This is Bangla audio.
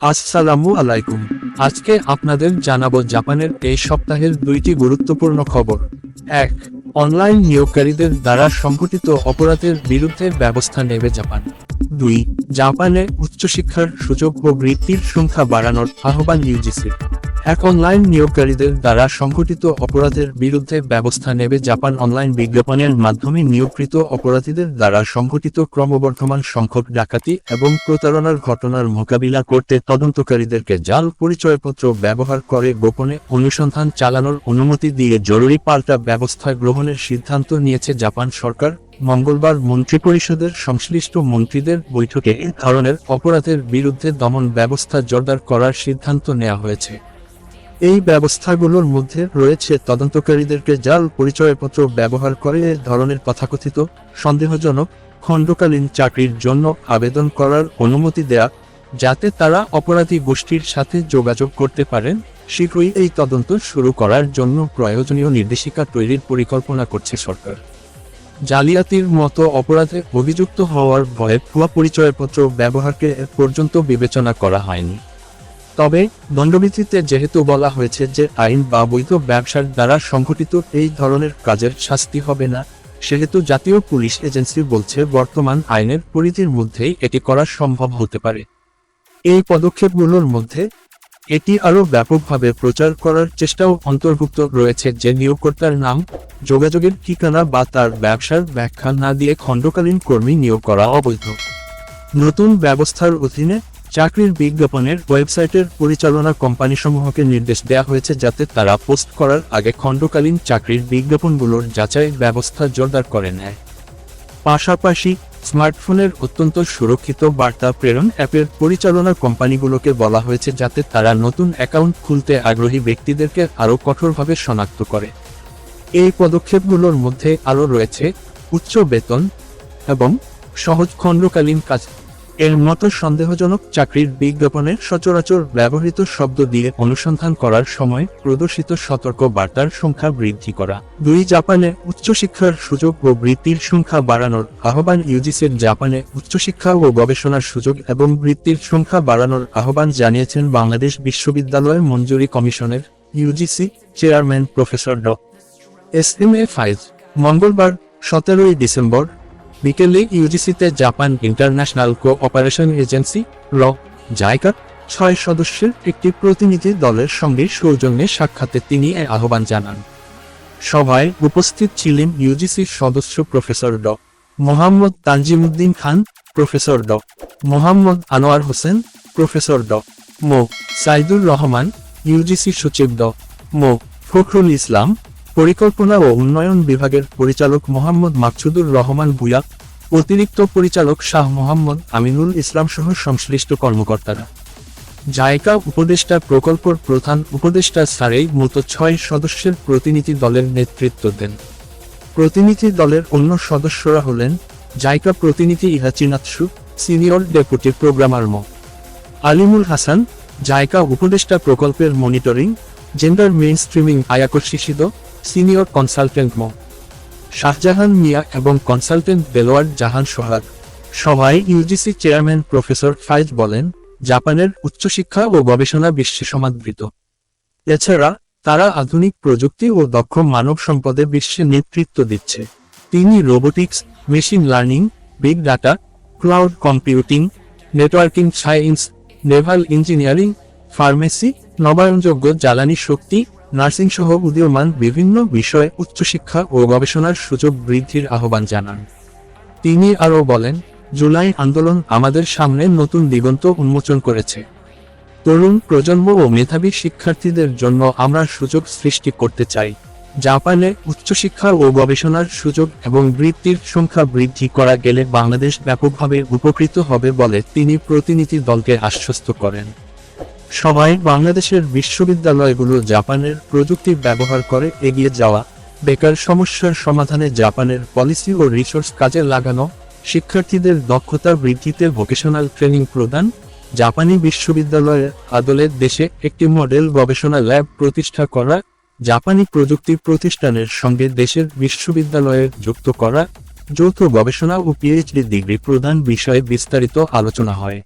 আসসালামু আলাইকুম। আজকে আপনাদের জানাব জাপানের এই সপ্তাহের দুইটি গুরুত্বপূর্ণ খবর। এক, অনলাইন নিয়োগকারীদের দ্বারা সংঘটিত অপরাধের বিরুদ্ধে ব্যবস্থা নেবে জাপান। দুই, জাপানে উচ্চশিক্ষার সুযোগ ও বৃত্তির সংখ্যা বাড়ানোর আহ্বান ইউজিসির। এক অনলাইন নিয়োগকারীদের দ্বারা সংঘটিত অপরাধের বিরুদ্ধে ব্যবস্থা নেবে জাপান অনলাইন বিজ্ঞাপনের মাধ্যমে নিয়োগকৃত অপরাধীদের দ্বারা সংঘটিত ক্রমবর্ধমান সংখ্যক ডাকাতি এবং প্রতারণার ঘটনার মোকাবিলা করতে তদন্তকারীদেরকে জাল পরিচয়পত্র ব্যবহার করে গোপনে অনুসন্ধান চালানোর অনুমতি দিয়ে জরুরি পাল্টা ব্যবস্থা গ্রহণের সিদ্ধান্ত নিয়েছে জাপান সরকার। মঙ্গলবার মন্ত্রিপরিষদের সংশ্লিষ্ট মন্ত্রীদের বৈঠকে এ ধরনের অপরাধের বিরুদ্ধে দমন ব্যবস্থা জোরদার করার সিদ্ধান্ত নেওয়া হয়েছে। এই ব্যবস্থাগুলোর মধ্যে রয়েছে তদন্তকারীদেরকে জাল পরিচয়পত্র ব্যবহার করে এ ধরনের তথাকথিত, সন্দেহজনক, খণ্ডকালীন চাকরির জন্য আবেদন করার অনুমতি দেয়া, যাতে তারা অপরাধী গোষ্ঠীর সাথে যোগাযোগ করতে পারেন, শীঘ্রই এই তদন্ত শুরু করার জন্য প্রয়োজনীয় নির্দেশিকা তৈরির পরিকল্পনা করছে সরকার। জালিয়াতির মতো অপরাধে অভিযুক্ত হওয়ার ভয়ে ভুয়া পরিচয়পত্র ব্যবহারকে পর্যন্ত বিবেচনা করা হয়নি। তবে, দণ্ডবিধিতে যেহেতু বলা হয়েছে যে আইন বা বৈধ ব্যবসার দ্বারা সংঘটিত এই ধরনের কাজের শাস্তি হবে না, সেহেতু জাতীয় পুলিশ এজেন্সি বলছে বর্তমান আইনের পরিধির মধ্যেই এটি করা সম্ভব হতে পারে। এই পদক্ষেপগুলোর মধ্যে, এটি আরও ব্যাপকভাবে প্রচার করার চেষ্টাও অন্তর্ভুক্ত রয়েছে যে নিয়োগকর্তার নাম, যোগাযোগের ঠিকানা বা তার ব্যবসার ব্যাখ্যা না দিয়ে খণ্ডকালীন কর্মী নিয়োগ করা অবৈধ। নতুন ব্যবস্থার অধীনে চাকরির বিজ্ঞাপনের ওয়েবসাইটের পরিচালনা কোম্পানিসমূহকে নির্দেশ দেওয়া হয়েছে যাতে তারা পোস্ট করার আগে খণ্ডকালীন চাকরির বিজ্ঞাপনগুলোর যাচাই ব্যবস্থা জোরদার করে নেয়। পাশাপাশি, স্মার্টফোনের অত্যন্ত সুরক্ষিত বার্তা প্রেরণ অ্যাপের পরিচালনা কোম্পানিগুলোকে বলা হয়েছে যাতে তারা নতুন অ্যাকাউন্ট খুলতে আগ্রহী ব্যক্তিদেরকে আরও কঠোরভাবে শনাক্ত করে। এই পদক্ষেপগুলোর মধ্যে আরও রয়েছে উচ্চ বেতন এবং সহজ খণ্ডকালীন কাজ এর মতো সন্দেহজনক চাকরির বিজ্ঞাপনে সচরাচর ব্যবহৃত শব্দ দিয়ে অনুসন্ধান করার সময় প্রদর্শিত সতর্ক বার্তার সংখ্যা বৃদ্ধি করা। দুই, জাপানে উচ্চশিক্ষার সুযোগ ও বৃত্তির সংখ্যা বাড়ানোর আহ্বান ইউজিসির জাপানে উচ্চশিক্ষা ও গবেষণার সুযোগ এবং বৃত্তির সংখ্যা বাড়ানোর আহ্বান জানিয়েছেন বাংলাদেশ বিশ্ববিদ্যালয় মঞ্জুরি কমিশনের ইউজিসি চেয়ারম্যান প্রফেসর ড। S M A Faiz. মঙ্গলবার, সতেরোই ডিসেম্বর বিকেলে ইউজিসিতে জাপান ইন্টারন্যাশনাল কোঅপারেশন এজেন্সি র জায়গা ছয় সদস্যের একটি প্রতিনিধি দলের সঙ্গে সৌজন্যে সাক্ষাতে তিনি এ আহ্বান জানান। সভায় উপস্থিত ছিলেন ইউজিসির সদস্য প্রফেসর ড. মোহাম্মদ তানজিমুদ্দিন খান, প্রফেসর ড. মোহাম্মদ আনোয়ার হোসেন, প্রফেসর ড. মো. সাইদুর রহমান ইউজিসি সচিব ড. মো. ফখরুল ইসলাম পরিকল্পনা ও উন্নয়ন বিভাগের পরিচালক মোহাম্মদ মাকসুদুর রহমান ভুয়া অতিরিক্ত পরিচালক শাহ মোহাম্মদ আমিনুল ইসলাম সহ সংশ্লিষ্ট কর্মকর্তারা। জায়গা উপদেষ্টা প্রকল্পর প্রধান উপদেষ্টা সারেই মতো ছয় সদস্যের প্রতিনিধি দলের নেতৃত্ব দেন। প্রতিনিধি দলের অন্য সদস্যরা হলেন জায়গা প্রতিনিধি ইহাচিনাৎসু সিনিয়র ডেপুটি প্রোগ্রামার ম। আলিমুল হাসান জায়গা উপদেষ্টা প্রকল্পের মনিটরিং, জেন্ডার মেইন স্ট্রিমিং আয়াকর শিশিদ সিনিয়র কনসালটেন্ট ম। শাহজাহান মিয়া এবং কনসালটেন্ট দেলোয়ার জাহান সোহাগ। সভায় ইউজিসি চেয়ারম্যান প্রফেসর ফাইজ বলেন, জাপানের উচ্চশিক্ষা ও গবেষণা বিশ্বে সমাদৃত। এছাড়া, তারা আধুনিক প্রযুক্তি ও দক্ষ মানব সম্পদে বিশ্বে নেতৃত্ব দিচ্ছে। তিনি robotics, machine learning, big data, cloud computing, networking science, naval engineering, pharmacy, নবায়নযোগ্য জ্বালানি শক্তি নার্সিং সহ উদীয়মান বিভিন্ন বিষয়ে উচ্চশিক্ষা ও গবেষণার সুযোগ বৃদ্ধির আহ্বান জানান। তিনি আরও বলেন, জুলাই আন্দোলন আমাদের সামনে নতুন দিগন্ত উন্মোচন করেছে। তরুণ প্রজন্ম ও মেধাবী শিক্ষার্থীদের জন্য আমরা সুযোগ সৃষ্টি করতে চাই। জাপানে উচ্চশিক্ষা ও গবেষণার সুযোগ এবং বৃত্তির সংখ্যা বৃদ্ধি করা গেলে বাংলাদেশ ব্যাপকভাবে উপকৃত হবে বলে তিনি প্রতিনিধি দলকে আশ্বস্ত করেন। সবাই বাংলাদেশের বিশ্ববিদ্যালয়গুলো জাপানের প্রযুক্তি ব্যবহার করে এগিয়ে যাওয়া, বেকার সমস্যার সমাধানে জাপানের পলিসি ও রিসোর্স কাজে লাগানো, শিক্ষার্থীদের দক্ষতা বৃদ্ধিতে ভোকেশনাল ট্রেনিং প্রদান, জাপানি বিশ্ববিদ্যালয়ের আদলে দেশে একটি মডেল গবেষণা ল্যাব প্রতিষ্ঠা করা, জাপানি প্রযুক্তি প্রতিষ্ঠানের সঙ্গে দেশের বিশ্ববিদ্যালয়ের যুক্ত করা, যৌথ গবেষণা ও পিএইচডি ডিগ্রি প্রদান বিষয়ে বিস্তারিত আলোচনা হয়।